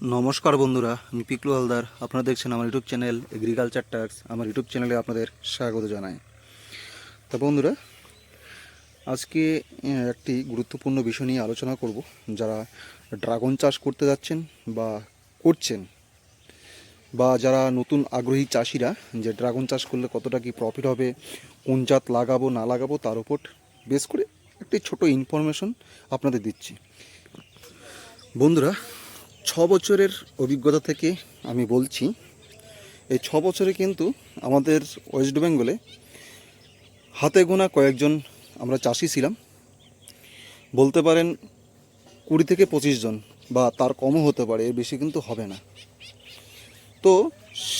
নমস্কার বন্ধুরা, আমি পিকলু হালদার। আপনারা দেখছেন আমার ইউটিউব চ্যানেল এগ্রিকালচার ট্যাক্স আমার ইউটিউব চ্যানেলে আপনাদের স্বাগত জানাই। তা বন্ধুরা, আজকে একটি গুরুত্বপূর্ণ বিষয় নিয়ে আলোচনা করব, যারা ড্রাগন চাষ করতে যাচ্ছেন বা করছেন, বা যারা নতুন আগ্রহী চাষিরা যে ড্রাগন চাষ করলে কতটা কি প্রফিট হবে, কোন জাত লাগাবো, না লাগাবো, তার উপর বেশ করে একটি ছোট ইনফরমেশন আপনাদের দিচ্ছি। বন্ধুরা ছ বছরের অভিজ্ঞতা থেকে আমি বলছি, এই ছ বছরে কিন্তু আমাদের ওয়েস্ট বেঙ্গলে হাতে গোনা কয়েকজন আমরা চাষি ছিলাম। বলতে পারেন কুড়ি থেকে পঁচিশ জন বা তার কমও হতে পারে, এর বেশি কিন্তু হবে না। তো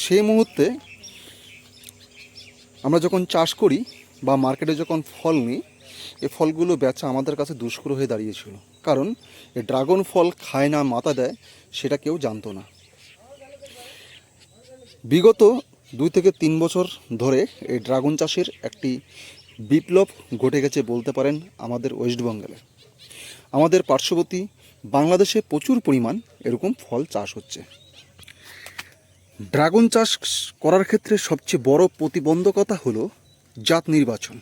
সেই মুহূর্তে আমরা যখন চাষ করি বা মার্কেটে যখন ফল নিই এই ফলগুলো বেচা আমাদের কাছে দুষ্কর হয়ে দাঁড়িয়েছিল। কারণ এই ড্রাগন ফল খায় না মাথা দেয়, সেটা কেউ জানতো না। বিগত দুই থেকে তিন বছর ধরে এই ড্রাগন চাষের একটি বিপ্লব ঘটে গেছে বলতে পারেন আমাদের ওয়েস্ট বেঙ্গলে। আমাদের পার্শ্ববর্তী বাংলাদেশে প্রচুর পরিমাণ এরকম ফল চাষ হচ্ছে। ড্রাগন চাষ করার ক্ষেত্রে সবচেয়ে বড় প্রতিবন্ধকতা হলো জাত নির্বাচন।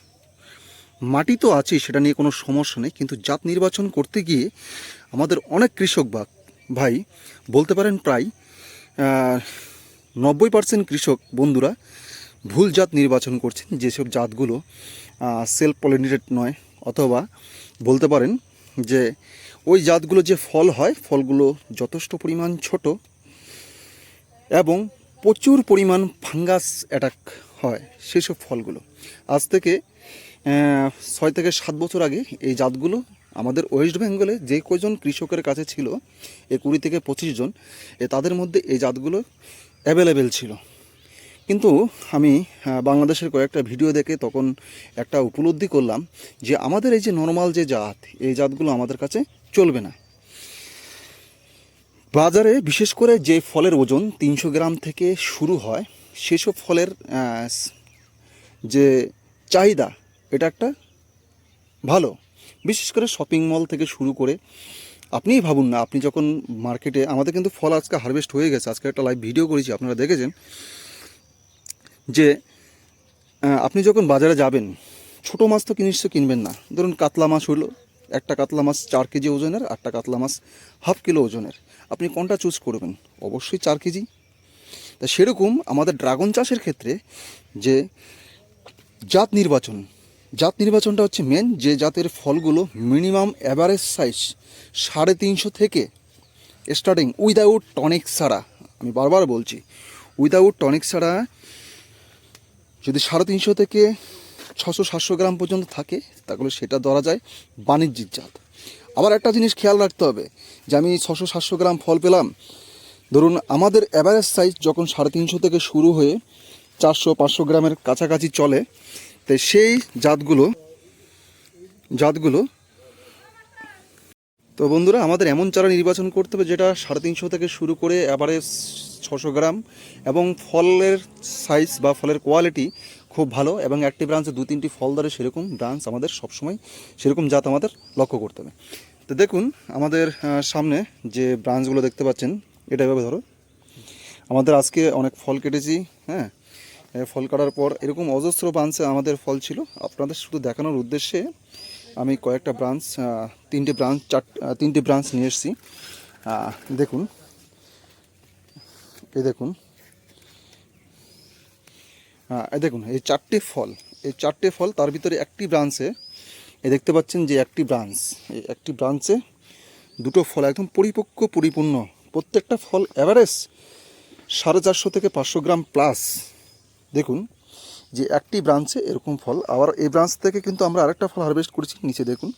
মাটি তো আছেই, সেটা নিয়ে কোনো সমস্যা নেই, কিন্তু জাত নির্বাচন করতে গিয়ে আমাদের অনেক কৃষক বা ভাই বলতে পারেন প্রায় নব্বই পার্সেন্ট কৃষক বন্ধুরা ভুল জাত নির্বাচন করছেন, যেসব জাতগুলো সেলফ পলিনেটেড নয়, অথবা বলতে পারেন যে ওই জাতগুলো যে ফল হয়, ফলগুলো যথেষ্ট পরিমাণ ছোট এবং প্রচুর পরিমাণ ফাঙ্গাস অ্যাটাক হয়, সেসব ফলগুলো। আজ থেকে ছয় থেকে সাত বছর আগে এই জাতগুলো আমাদের ওয়েস্ট বেঙ্গলে যে কজন কৃষকের কাছে ছিল এ কুড়ি থেকে পঁচিশ জন, এ তাদের মধ্যে এই জাতগুলো অ্যাভেলেবেল ছিল। কিন্তু আমি বাংলাদেশের কয়েকটা ভিডিও দেখে তখন একটা উপলব্ধি করলাম যে আমাদের এই যে নর্মাল যে জাত, এই জাতগুলো আমাদের কাছে চলবে না। বাজারে বিশেষ করে যে ফলের ওজন তিনশো গ্রাম থেকে শুরু হয়, সেসব ফলের যে চাহিদা এটা একটা ভালো। বিশেষ করে শপিং মল থেকে শুরু করে, আপনিই ভাবুন না, আপনি যখন মার্কেটে আমাদের কিন্তু ফল আজকে হারভেস্ট হয়ে গেছে, আজকে একটা লাইভ ভিডিও করেছি, আপনারা দেখেছেন, যে আপনি যখন বাজারে যাবেন, ছোটো মাছ তো নিশ্চয় কিনবেন না। ধরুন কাতলা মাছ হলো, একটা কাতলা মাছ চার কেজি ওজনের একটা কাতলা মাছ হাফ কিলো ওজনের। আপনি কোনটা চুজ করবেন? অবশ্যই চার কেজি। তা সেরকম আমাদের ড্রাগন চাষের ক্ষেত্রে যে জাত নির্বাচন জাত নির্বাচনটা হচ্ছে মেন যে জাতের ফলগুলো মিনিমাম অ্যাভারেজ সাইজ সাড়ে তিনশো থেকে স্টার্টিং উইদাউট টনিক ছাড়া, আমি বারবার বলছি উইদাউট টনিক ছাড়া যদি সাড়ে তিনশো থেকে ছশো সাতশো গ্রাম পর্যন্ত থাকে, তাহলে সেটা ধরা যায় বাণিজ্যিক জাত। আবার একটা জিনিস খেয়াল রাখতে হবে, যে আমি ছশো সাতশো গ্রাম ফল পেলাম, ধরুন আমাদের অ্যাভারেজ সাইজ যখন সাড়ে তিনশো থেকে শুরু হয়ে চারশো পাঁচশো গ্রামের কাছাকাছি চলে তো সেই জাতগুলো জাতগুলো, তো বন্ধুরা আমাদের এমন চারা নির্বাচন করতে হবে যেটা সাড়ে তিনশো থেকে শুরু করে অ্যাভারেজ ছশো গ্রাম এবং ফলের সাইজ বা ফলের কোয়ালিটি খুব ভালো এবং একটি ব্রাঞ্চে দু তিনটি ফল ধরে সেরকম ব্রাঞ্চ আমাদের সবসময় সেরকম জাত আমাদের লক্ষ্য করতে হবে। তো দেখুন আমাদের সামনে যে ব্রাঞ্চগুলো দেখতে পাচ্ছেন, এটা এভাবে ধরো। আমাদের আজকে অনেক ফল কেটেছি হ্যাঁ? ফল কাটার পর এরকম অজস্র ব্রাঞ্চে আমাদের ফল ছিল। আপনাদের শুধু দেখানোর উদ্দেশ্যে আমি কয়েকটা ব্রাঞ্চ তিনটে ব্রাঞ্চ, চার তিনটে ব্রাঞ্চ নিয়ে এসেছি। দেখুন। এই দেখুন। এই দেখুন, এই চারটে ফল, এই চারটে ফল তার ভিতরে একটি ব্রাঞ্চে, এ, দেখতে পাচ্ছেন যে একটি ব্রাঞ্চ, এই একটি ব্রাঞ্চে দুটো ফল একদম পরিপক্ক, পরিপূর্ণ। প্রত্যেকটা ফল অ্যাভারেজ সাড়ে চারশো থেকে পাঁচশো গ্রাম প্লাস। দেখুন, যে একটি ব্রাঞ্চে এরকম ফল, আবার এই ব্রাঞ্চ থেকে কিন্তু আমরা আরেকটা ফল হারভেস্ট করেছি, নিচে দেখুন।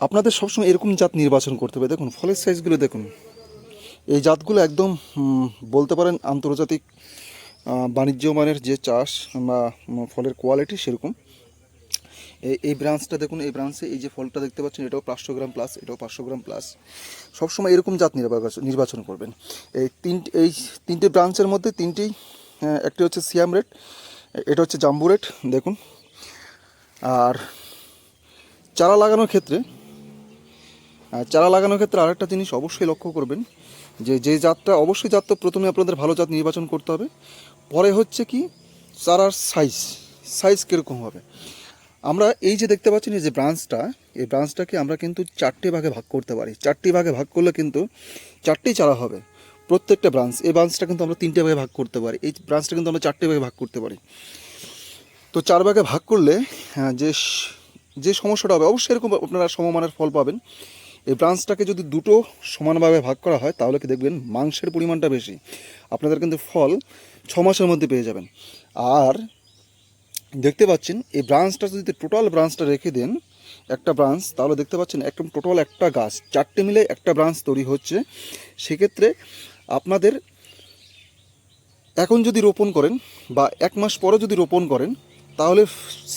আপনাদের সবসময় এরকম জাত নির্বাচন করতে হবে। দেখুন, ফলের সাইজগুলো দেখুন। এই জাতগুলো একদম বলতে পারেন আন্তর্জাতিক বাণিজ্য মানের যে চাষ বা ফলের কোয়ালিটি সেরকম। এই এই ব্রাঞ্চটা দেখুন, এই ব্রাঞ্চে এই যে ফলটা দেখতে পাচ্ছেন, এটাও পাঁচশো গ্রাম প্লাস এটাও পাঁচশো গ্রাম প্লাস সবসময় এরকম জাত নির্বাচন নির্বাচন করবেন। এই তিন এই তিনটে ব্রাঞ্চের মধ্যে তিনটেই একটি হচ্ছে সিয়াম রেট, এটা হচ্ছে জাম্বু রেট, দেখুন। আর চারা লাগানোর ক্ষেত্রে চারা লাগানোর ক্ষেত্রে আরেকটা জিনিস অবশ্যই লক্ষ্য করবেন, যে যে জাতটা, অবশ্যই জাত তো প্রথমে আপনাদের ভালো জাত নির্বাচন করতে হবে। পরে হচ্ছে কি, চারার সাইজ সাইজ কীরকম হবে? আমরা এই যে দেখতে পাচ্ছেন, এই যে ব্রাঞ্চটা এই ব্রাঞ্চটাকে আমরা কিন্তু চারটে ভাগে ভাগ করতে পারি। চারটি ভাগে ভাগ করলে কিন্তু চারটেই চারা হবে। প্রত্যেকটা ব্রাঞ্চ এই ব্রাঞ্চটা কিন্তু আমরা তিনটে ভাগে ভাগ করতে পারি। এই ব্রাঞ্চটা কিন্তু আমরা চারটে ভাগে ভাগ করতে পারি। তো চার ভাগে ভাগ করলে যে যে সমস্যাটা হবে, অবশ্যই এরকম আপনারা সমমানের ফল পাবেন। এই ব্রাঞ্চটাকে যদি দুটো সমানভাবে ভাগ করা হয়, তাহলে কি দেখবেন মাংসের পরিমাণটা বেশি। আপনাদের কিন্তু ফল ছ মাসের মধ্যে পেয়ে যাবেন। আর দেখতে পাচ্ছেন, এই ব্রাঞ্চটা যদি টোটাল ব্রাঞ্চটা রেখে দেন, একটা ব্রাঞ্চ তাহলে দেখতে পাচ্ছেন একদম টোটাল একটা গাছ, চারটে মিলে একটা ব্রাঞ্চ তৈরি হচ্ছে। সেক্ষেত্রে আপনাদের এখন যদি রোপণ করেন বা এক মাস পরে যদি রোপণ করেন, তাহলে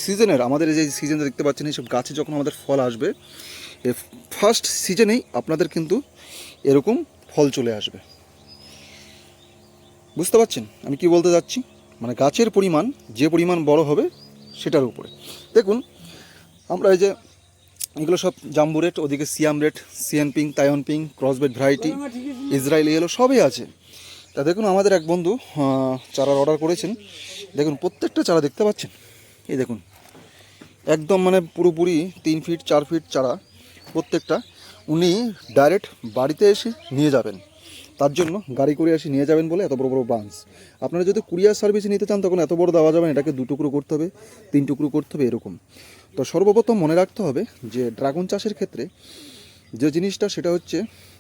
সিজনের, আমাদের এই যে সিজনে দেখতে পাচ্ছেন, এইসব গাছে যখন আমাদের ফল আসবে ফার্স্ট সিজনেই আপনাদের কিন্তু এরকম ফল চলে আসবে। বুঝতে পারছেন? আমি কি বলতে যাচ্ছি? মানে গাছের পরিমাণ যে পরিমাণ বড় হবে, সেটার উপরে। দেখুন, আমরা এই যে এগুলো সব জাম্বু রেট ওদিকে Siam red Siam pink Taiwan pink crossbred variety Israeli এগুলো সবই আছে। তা দেখুন আমাদের এক বন্ধু চারার অর্ডার করেছেন। দেখুন প্রত্যেকটা চারা দেখতে পাচ্ছেন? এই দেখুন একদম মানে পুরোপুরি তিন ফিট চার ফিট চারা প্রত্যেকটা। উনি ডাইরেক্ট বাড়িতে এসে নিয়ে যাবেন। তার জন্য গাড়ি করে এসে নিয়ে যাবেন বলে এত বড় বড় ব্রাঞ্চ আপনারা যদি কুরিয়ার সার্ভিস নিতে চান, তখন এত বড় দেওয়া যাবে এটাকে দু টুকরো করতে হবে, তিন টুকরো করতে হবে, এরকম। তো সর্বপ্রথম মনে রাখতে হবে যে ড্রাগন চাষের ক্ষেত্রে যে জিনিসটা, সেটা হচ্ছে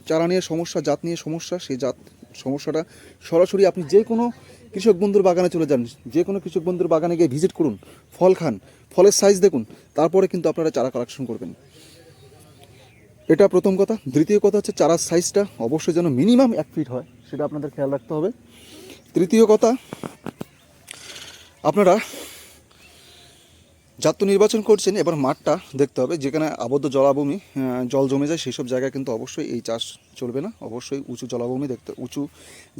চারা নিয়ে সমস্যা, জাত নিয়ে সমস্যা, সেই জাত সমস্যাটা সরাসরি আপনি যে কোনো কৃষক বন্ধুর বাগানে চলে যান, যে কোনো কৃষক বন্ধুর বাগানে গিয়ে ভিজিট করুন, ফল খান, ফলের সাইজ দেখুন, তারপরে কিন্তু আপনারা চারা কালেকশন করবেন। এটা প্রথম কথা। দ্বিতীয় কথা হচ্ছে চারার সাইজটা অবশ্যই যেন মিনিমাম এক ফিট হয় সেটা আপনাদের খেয়াল রাখতে হবে। তৃতীয় কথা আপনারা জাত তো নির্বাচন করছেন এবার মাঠটা দেখতে হবে যেখানে আবদ্ধ জলাভূমি জল জমে যায় সেই সব জায়গায় কিন্তু অবশ্যই এই চাষ চলবে না। অবশ্যই উঁচু জলাভূমি দেখতে উঁচু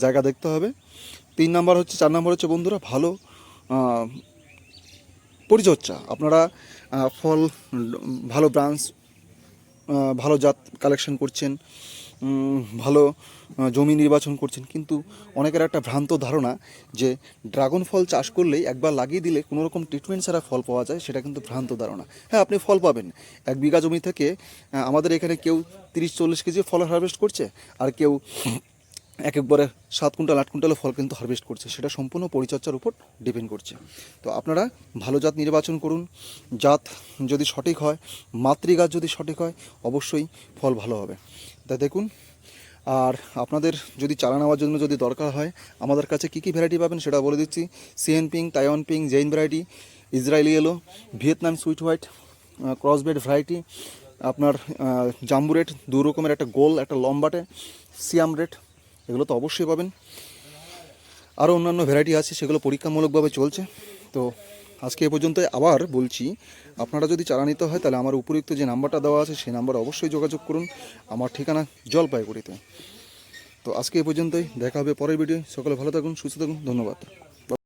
জায়গা দেখতে হবে। তিন নাম্বার হচ্ছে চার নাম্বার হচ্ছে বন্ধুরা ভালো আহ, পরিচর্যা। আপনারা ফল ভালো ব্রাঞ্চ ভালো জাত কালেকশন করছেন ভালো জমি নির্বাচন করছেন। কিন্তু অনেকের একটা ভ্রান্ত ধারণা যে ড্রাগন ফল চাষ করলেই একবার লাগিয়ে দিলে কোনো রকম ট্রিটমেন্ট ছাড়া ফল পাওয়া যায়, সেটা কিন্তু ভ্রান্ত ধারণা। হ্যাঁ আপনি ফল পাবেন। এক বিঘা জমি থেকে আমাদের এখানে কেউ তিরিশ চল্লিশ কেজি ফল হারভেস্ট করছে, আর কেউ এক একবারে সাত কুইন্টাল, আট কুইন্টাল ফল কিন্তু হারভেস্ট করছে। সেটা সম্পূর্ণ পরিচর্যার উপর ডিপেন্ড করছে। তো আপনারা ভালো জাত নির্বাচন করুন। জাত যদি সঠিক হয় মাতৃ গাছ যদি সঠিক হয়, অবশ্যই ফল ভালো হবে। তা দেখুন, আর আপনাদের যদি চারা নেওয়ার জন্য যদি দরকার হয়, আমাদের কাছে কী কী ভ্যারাইটি পাবেন সেটা বলে দিচ্ছি। Siam pink Taiwan pink Jain variety Israeli এলো Vietnam sweet white crossbred variety আপনার জাম্বু রেট দু রকমের, একটা গোল, একটা লম্বাটে, সিয়াম রেট এগুলো তো অবশ্যই পাবেন। আরও অন্যান্য ভ্যারাইটি আছে, সেগুলো পরীক্ষামূলকভাবে চলছে। তো আজকে এ পর্যন্ত আবার বলছি, আপনারা যদি চারা নিতে হয় তাহলে আমার উপরুক্ত যে নাম্বারটা দেওয়া আছে, সেই নাম্বারে অবশ্যই যোগাযোগ করুন। আমার ঠিকানা জলপাইগুড়িতে। তো আজকে এ পর্যন্তই, দেখা হবে পরের ভিডিও সকলে ভালো থাকুন, সুস্থ থাকুন, ধন্যবাদ।